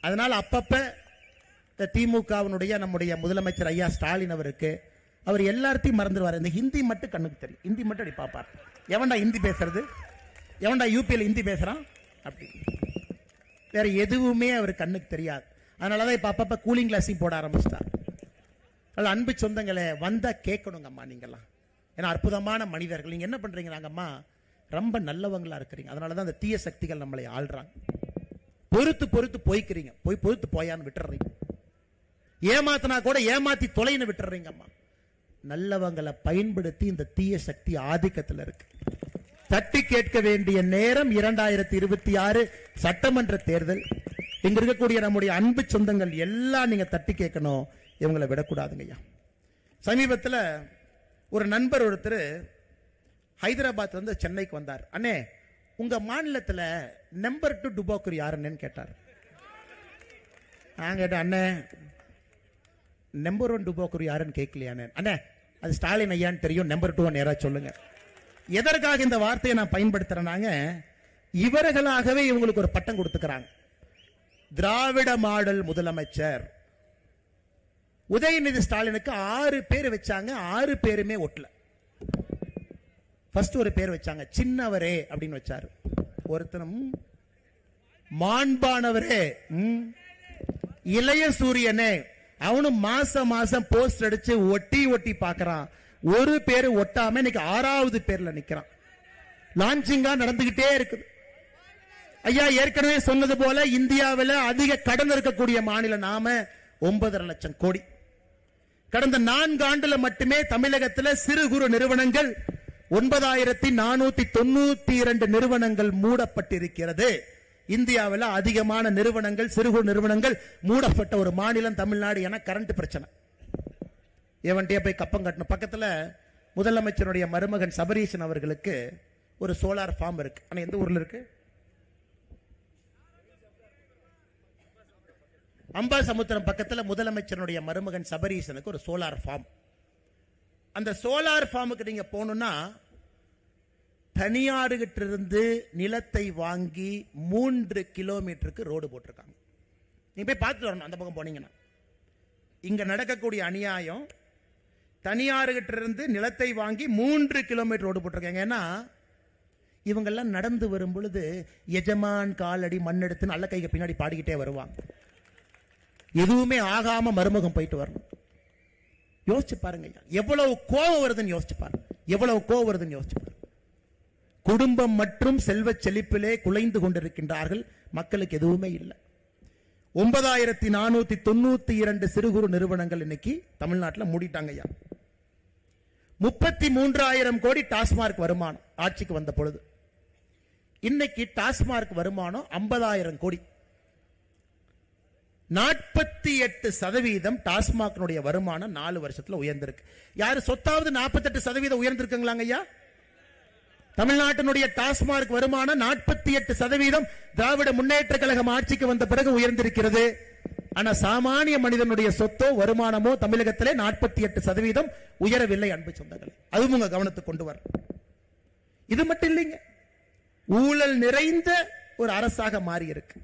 அதனால் அப்பப்ப இந்த திமுகவினுடைய நம்முடைய முதலமைச்சர் ஐயா ஸ்டாலின் அவருக்கு அவர் எல்லாத்தையும் மறந்துடுவார் இந்த ஹிந்தி மட்டும் கண்ணுக்கு தெரியும். ஹிந்தி மட்டும் அப்படி பார்ப்பார். எவன்டா ஹிந்தி பேசுறது? எவன்டா யூபியில் ஹிந்தி பேசுகிறான் அப்படி. வேற எதுவுமே அவர் கண்ணுக்கு தெரியாது. அதனால தான் இப்போ அப்பப்போ கூலிங் கிளாஸையும் போட ஆரம்பிச்சிட்டார். அதில் அன்பு சொந்தங்களே வந்தால் கேட்கணுங்கம்மா நீங்கள்லாம் ஏன்னா அற்புதமான மனிதர்கள். நீங்கள் என்ன பண்ணுறீங்க நாங்கம்மா? ரொம்ப நல்லவங்களாக இருக்கிறீங்க. அதனால தான் அந்த தீய சக்திகள் நம்மளை ஆள்றாங்க. பொறுத்து பொறுத்து போய்க்கிறீங்க. போய் பொறுத்து போயான்னு விட்டுறீங்க. ஏமாத்தினா கூட ஏமாத்தி தொலைன்னு விட்டுறீங்கம்மா. நல்லவங்களை பயன்படுத்தி இந்த தீய சக்தி ஆதிக்கத்தில் இருக்கு. தட்டி கேட்க வேண்டிய நேரம் இரண்டாயிரத்தி இருபத்தி ஆறு சட்டமன்ற தேர்தல். இங்க இருக்கக்கூடிய நம்முடைய அன்பு சொந்தங்கள் எல்லாம் நீங்க தட்டி கேட்கணும். இவங்களை விடக்கூடாதுங்க ஐயா. சமீபத்தில் ஒரு நண்பர் ஒருத்தர் ஹைதராபாத் வந்து சென்னைக்கு வந்தார். அண்ணே உங்க மாநிலத்தில் நம்பர் டூ டுபாக்கூர் யாருன்னு கேட்டார். நான் கேட்டேன் அண்ணே நம்பர் ஒன் டுபாக்கூர் யாருன்னு கேட்கலையானே? அண்ணே அது ஸ்டாலின் ஐயான்னு தெரியும் நம்பர் டூ நேராக சொல்லுங்க. எதற்காக இந்த வார்த்தையை நான் பயன்படுத்துறேனாங்க இவர்களாகவே இவங்களுக்கு ஒரு பட்டம் கொடுத்துக்கிறாங்க. திராவிட மாடல் முதலமைச்சர். உதயநிதி ஸ்டாலினுக்கு ஆறு பேர் வச்சாங்க ஆறு பேருமே ஒட்டல ஃபர்ஸ்ட் ஒரு பேர் வச்சாங்க சின்னவரே அப்படின்னு வச்சாரு. ஒருத்தனும் மாண்பானவரே இளைய சூரியனே அவனும் மாச மாசம் போஸ்ட் அடிச்சு ஒட்டி ஒட்டி பாக்குறான். ஒரு பேர் ஒட்டாம இன்னைக்கு ஆறாவது பேர்ல நிக்கிறான். லான்ச்சிங்கா நடந்துகிட்டே இருக்குது. ஐயா ஏற்கனவே சொன்னது போல இந்தியாவில் அதிக கடன் இருக்கக்கூடிய மாநிலம் நாம ஒன்பதரை லட்சம் கோடி. கடந்த நான்கு ஆண்டுல மட்டுமே தமிழகத்தில் சிறு குறு நிறுவனங்கள் ஒன்பதாயிரத்தி நானூத்தி தொண்ணூத்தி இரண்டு நிறுவனங்கள் மூடப்பட்டிருக்கிறது. இந்தியாவில் அதிகமான நிறுவனங்கள் சிறு குறு நிறுவனங்கள் மூடப்பட்ட ஒரு மாநிலம் தமிழ்நாடு என கரண்ட் பிரச்சனை. எவன்கிட்டயே போய் கப்பம் கட்டணும்? பக்கத்தில் முதலமைச்சருடைய மருமகன் சபரீசன் அவர்களுக்கு ஒரு சோலார் ஃபார்ம் இருக்கு. ஆனால் எந்த ஊரில் இருக்கு? அம்பாசமுத்திரம் பக்கத்தில் முதலமைச்சருடைய மருமகன் சபரீசனுக்கு ஒரு சோலார் ஃபார்ம் அந்த சோலார் ஃபார்முக்கு நீங்கள் போகணுன்னா தனியாறுகிட்ட இருந்து நிலத்தை வாங்கி மூன்று கிலோமீட்டருக்கு ரோடு போட்டிருக்காங்க. நீங்க போய் பார்த்துட்டு வரணும் அந்த பக்கம் போனீங்கன்னா. இங்க நடக்கக்கூடிய அநியாயம் தனியாறுகிட்ட இருந்து நிலத்தை வாங்கி மூன்று கிலோமீட்டர் ரோடு போட்டிருக்காங்க. ஏன்னா இவங்கெல்லாம் நடந்து வரும் பொழுது எஜமான் காலடி மண்ணெடுத்து நல்ல கைக்கு பின்னாடி பாடிக்கிட்டே வருவாங்க. எதுவுமே ஆகாம மருமகம் போயிட்டு வரணும். யோசிச்சு பாருங்க எவ்வளவு கோவம் வருதுன்னு யோசிச்சு பாருங்க. எவ்வளவு கோவம் வருதுன்னு யோசிச்சு பாருங்க. குடும்பம் மற்றும் செல்வ செழிப்பிலே குலைந்து கொண்டிருக்கின்றார்கள். மக்களுக்கு எதுவுமே இல்லை. ஒன்பதாயிரத்தி நானூத்தி தொண்ணூத்தி இரண்டு சிறு குறு நிறுவனங்கள் இன்னைக்கு தமிழ்நாட்டில் மூடிட்டாங்க ஐயா. முப்பத்தி மூன்றாயிரம் கோடி டாஸ்மார்க் வருமானம் ஆட்சிக்கு வந்த பொழுது. இன்னைக்கு டாஸ்மார்க் வருமானம் ஐம்பதாயிரம் கோடி. நாற்பத்தி எட்டு சதவீதம் டாஸ்மாக்னுடைய வருமானம் நாலு வருஷத்துல உயர்ந்திருக்கு. யாரு சொத்தாவது நாற்பத்தெட்டு சதவீதம் உயர்ந்திருக்குங்களாங்க ஐயா? தமிழ்நாட்டினுடைய டாஸ்மார்க் வருமானம் நாற்பத்தி எட்டு சதவீதம் திராவிட முன்னேற்ற கழகம் ஆட்சிக்கு வந்த பிறகு உயர்ந்திருக்கிறது. ஆனா சாமானிய மனிதனுடைய சொத்தோ வருமானமோ தமிழகத்திலே நாற்பத்தி எட்டு சதவீதம் உயரவில்லை அன்பு சொந்தங்கள். அதுவும் உங்க கவனத்துக்கு கொண்டு வர இது மட்டும் இல்லைங்க. ஊழல் நிறைந்த ஒரு அரசாக மாறி இருக்கு